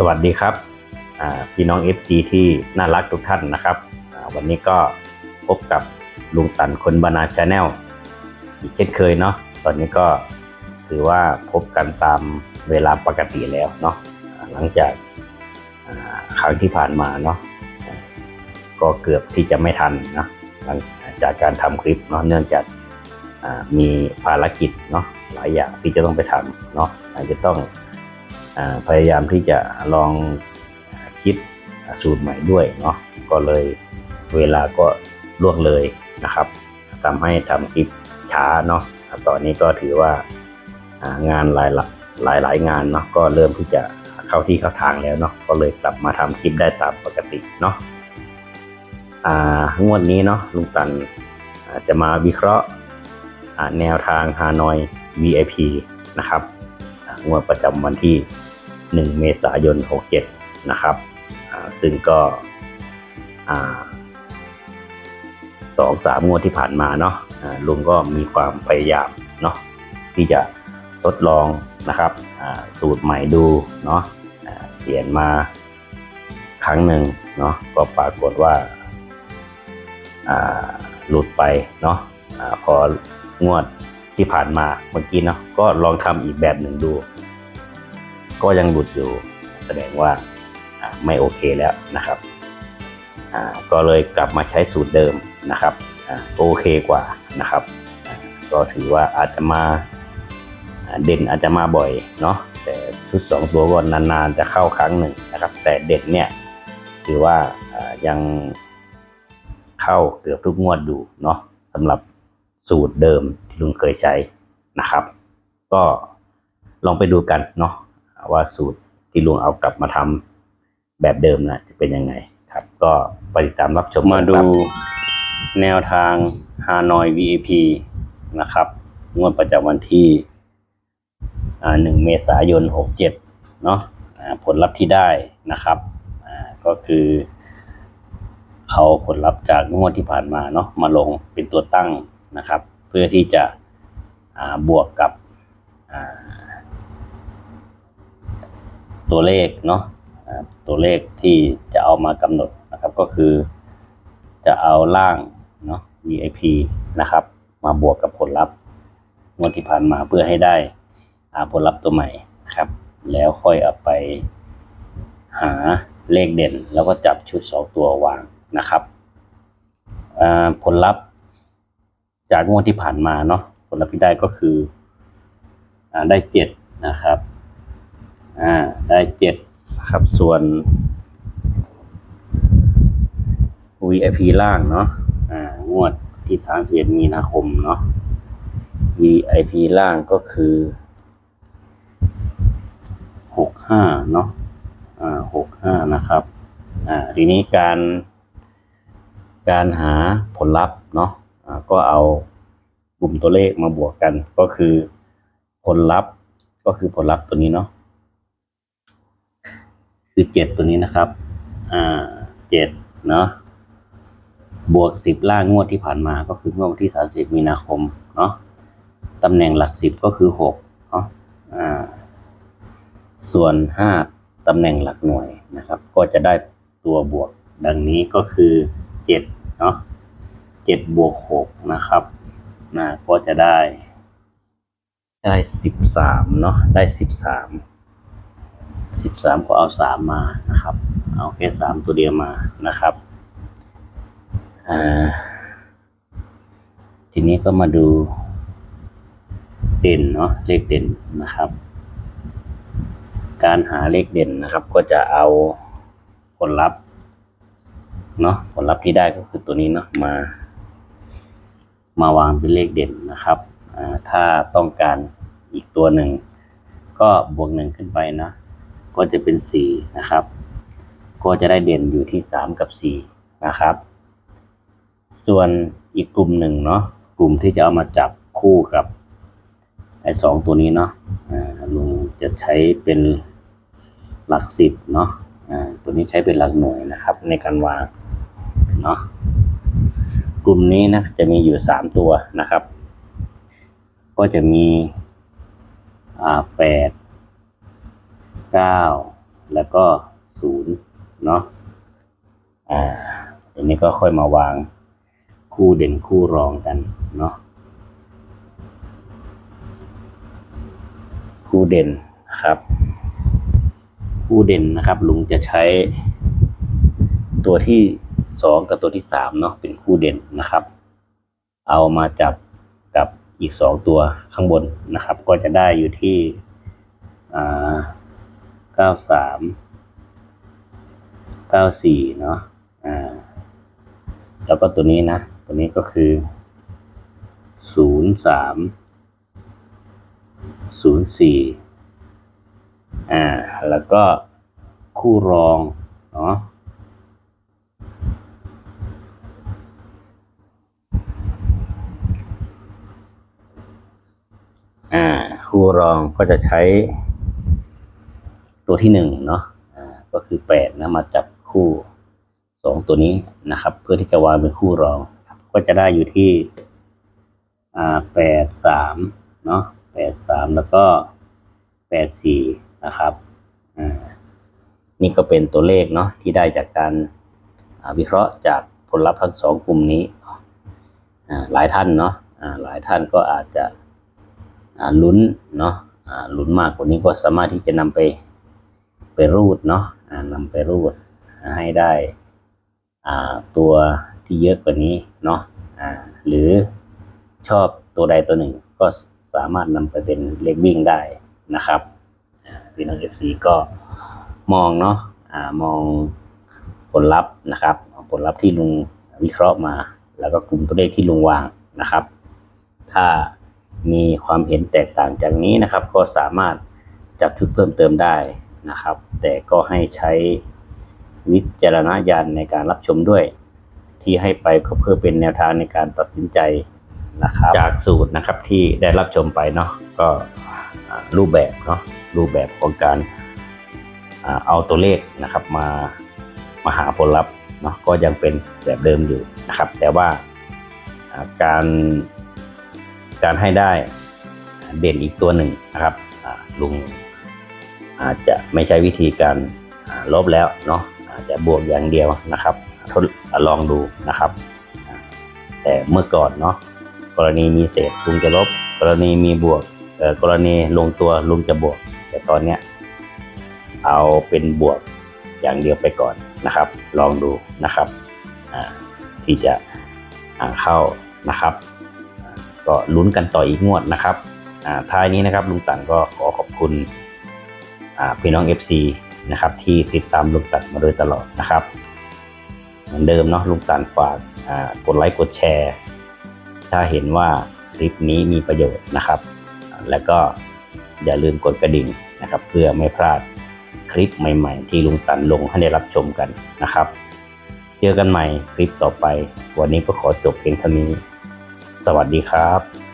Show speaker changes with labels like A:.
A: สวัสดีครับพี่น้อง FC ที่น่ารักทุกท่านนะครับวันนี้ก็พบกับลุงตันคนบานาชาแนลอีกเช่นเคยเนาะตอนนี้ก็ถือว่าพบกันตามเวลาปกติแล้วเนาะหลังจากครั้งที่ผ่านมาเนาะก็เกือบที่จะไม่ทันนะหลังจากการทำคลิปเนาะเนื่องจากมีภารกิจเนาะหลายอย่างที่จะต้องไปทำเนาะอาจจะต้อง พยายามที่จะลองคิดสูตรใหม่ด้วยเนาะก็เลยเวลาก็ล่วงเลยนะครับทำให้ทำคลิปช้าเนาะตอนนี้ก็ถือว่างานหลายหลายหลายงานเนาะก็เริ่มที่จะเข้าที่เข้าทางแล้วเนาะก็เลยกลับมาทำคลิปได้ตามปกติเนาะงวดนี้เนาะลุงตันจะมาวิเคราะห์แนวทางฮานอย VIP นะครับงวดประจำวันที่ 1 เมษายน 67 นะครับซึ่งก็สองสามงวดที่ผ่านมาเนาะลุงก็มีความพยายามเนาะที่จะทดลองนะครับสูตรใหม่ดูเนาะเปลี่ยนมาครั้งหนึ่งเนาะก็ปรากฏว่าหลุดไปเนาะอาพองวดที่ผ่านมาเมื่อกี้เนาะก็ลองทำอีกแบบหนึ่งดู ก็ยังหลุดอยู่ แสดงว่าไม่โอเคแล้วนะครับก็เลยกลับมาใช้สูตรเดิมนะครับอโอเคกว่านะครับ ก็ถือว่าอาจจะมาเด่นอาจจะมาบ่อยเนาะแต่ชุดสองตัวก็นานๆจะเข้าครั้งหนึ่งนะครับ แต่เด่นเนี่ยถือว่าอ่ายังเข้าเกือบทุกงวดอยู่เนาะสำหรับสูตรเดิมที่ลุงเคยใช้นะครับ ก็ลองไปดูกันเนาะ ว่าสูตรที่ลุงเอากลับมาทำแบบเดิมนะจะเป็นยังไงครับ ก็ไปติดตามรับชมมาดูแนวทาง Hanoi VIP นะครับงวดประจำวันที่อ่า1เมษายน67เนาะอ่าผลลัพธ์ที่ได้นะครับก็คือเอาผลลัพธ์จากงวดที่ผ่านมาเนาะมาลงเป็นตัวตั้งนะครับ เพื่อที่จะบวกกับ ตัวเลขเนาะตัวเลขที่จะเอามากำหนดนะครับก็คือ จะเอาล่างเนาะ VIP นะครับ มาบวกกับผลลัพธ์งวดที่ผ่านมาเพื่อให้ได้ผลลัพธ์ตัวใหม่นะครับ แล้วค่อยเอาไปหาเลขเด่น แล้วก็จับชุดสองตัววางนะครับผลลัพธ์จากงวดที่ผ่านมาเนาะผลลัพธ์ที่ได้ก็คืออได้เจ็ดนะครับ อ่า ได้เจ็ดครับส่วน VIP ล่างเนาะอ่างวดที่31มีนาคมเนาะ VIP ล่างก็คือหกห้าเนาะอ่าหกห้านะครับ อ่าทีนี้การการหาผลลัพธ์เนาะอ่าก็เอากลุ่มตัวเลขมาบวกกัน ก็คือผลลัพธ์ก็คือผลลัพธ์ตัวนี้เนาะ คือเจ็ดตัวนี้นะครับ อ่าเจ็ดเนาะบวกสิบล่างงวดที่ผ่านมาก็คืองวดวันที่สามสิบมีนาคมเนาะตำแหน่งหลักสิบก็คือหกเนาะอ่า ส่วนห้าตำแหน่งหลักหน่วยนะครับ ก็จะได้ตัวบวกดังนี้ก็คือเจ็ดเนาะเจ็ดบวกหกนะครับนะก็จะได้ ได้สิบสามเนาะได้สิบสาม สิบสามก็เอาสามมานะครับ เอาแค่สามตัวเดียวมานะครับทีนี้ก็มาดูเด่นเนาะเลขเด่นนะครับ การหาเลขเด่นนะครับ ก็จะเอาผลลัพธ์เนาะผลลัพธ์ที่ได้ก็คือตัวนี้เนาะมามาวางเป็นเลขเด่นนะครับถ้าต้องการอีกตัวหนึ่ง ก็บวกหนึ่งขึ้นไปนะ ก็จะเป็นสี่นะครับ ก็จะได้เด่นอยู่ที่สามกับสี่นะครับ ส่วนอีกกลุ่มหนึ่งเนาะกลุ่มที่จะเอามาจับคู่กับไอ้สองตัวนี้เนาะอ่าลุงจะใช้เป็นหลักสิบเนาะอ่าตัวนี้ใช้เป็นหลักหน่วยนะครับ ในการวางเนาะกลุ่มนี้นะจะมีอยู่สามตัวนะครับ ก็จะมีอ่าแปด เก้าแล้วก็ศูนย์เนาะอ่าทีนี้ก็ค่อยมาวางคู่เด่นคู่รองกันเนาะคู่เด่นครับ คู่เด่นนะครับ ลุงจะใช้ตัวที่สองกับตัวที่สามเนาะเป็นคู่เด่นนะครับ เอามาจับกับอีกสองตัวข้างบนนะครับ ก็จะได้อยู่ที่อ่า เก้าสามเก้าสี่เนาะอ่าแล้วก็ตัวนี้นะ ตัวนี้ก็คือศูนย์สามศูนย์สี่อ่า แล้วก็คู่รองเนาะอ่า คู่รองก็จะใช้ ตัวที่หนึ่งเนาะอ่าก็คือแปดนะมาจับคู่สองตัวนี้นะครับ เพื่อที่จะวางเป็นคู่รองก็จะได้อยู่ที่แปดสามเนาะแปดสามแล้วก็แปดสี่นะครับอ่านี่ก็เป็นตัวเลขเนาะที่ได้จากการอ่าวิเคราะห์จากผลลัพธ์ทั้งสองกลุ่มนี้อ่าหลายท่านเนาะอ่าหลายท่านก็อาจจะอ่าลุ้นเนาะอ่าลุ้นมากกว่านี้ก็สามารถที่จะนำไป ไปรูดเนาะนำไปรูดให้ได้ตัวที่เยอะกว่านี้เนาะหรือชอบตัวใดตัวหนึ่งก็สามารถนำไปเป็นเลขวิ่งได้นะครับพี่น้องเอฟซีก็มองเนาะอ่ามองผลลัพธ์นะครับผลลัพธ์ที่ลุงวิเคราะห์มา แล้วก็กลุ่มตัวเลขที่ลุงวางนะครับ ถ้ามีความเห็นแตกต่างจากนี้นะครับ ก็สามารถจับชุดเพิ่มเติมได้ นะครับ แต่ก็ให้ใช้วิจารณญาณในการรับชมด้วย ที่ให้ไปก็เพื่อเป็นแนวทางในการตัดสินใจนะครับ จากสูตรนะครับที่ได้รับชมไปเนาะก็รูปแบบเนาะรูปแบบของการเอาตัวเลขนะครับมามาหาผลลัพธ์เนาะก็ยังเป็นแบบเดิมอยู่นะครับ แต่ว่าการการให้ได้เด่นอีกตัวหนึ่งนะครับลุง อาจจะไม่ใช้วิธีการลบแล้วเนาะอาจจะบวกอย่างเดียวนะครับทดลองดูนะครับ แต่เมื่อก่อนเนาะกรณีมีเศษลุงจะลบ กรณีมีบวกกรณีลงตัวลุงจะบวก แต่ตอนเนี้ยเอาเป็นบวกอย่างเดียวไปก่อนนะครับ ลองดูนะครับที่จะเข้านะครับ ก็ลุ้นกันต่ออีกงวดนะครับท้ายนี้นะครับลุงตันก็ขอขอบคุณ พี่น้อง FC นะครับที่ติดตามลุงตันมาโดยตลอดนะครับ เหมือนเดิมเนาะลุงตันฝากกดไลค์กดแชร์ ถ้าเห็นว่าคลิปนี้มีประโยชน์นะครับ แล้วก็อย่าลืมกดกระดิ่งนะครับ เพื่อไม่พลาดคลิปใหม่ ๆ ที่ลุงตันลงให้ได้รับชมกันนะครับ เจอกันใหม่คลิปต่อไป วันนี้ก็ขอจบเพียงเท่านี้ สวัสดีครับ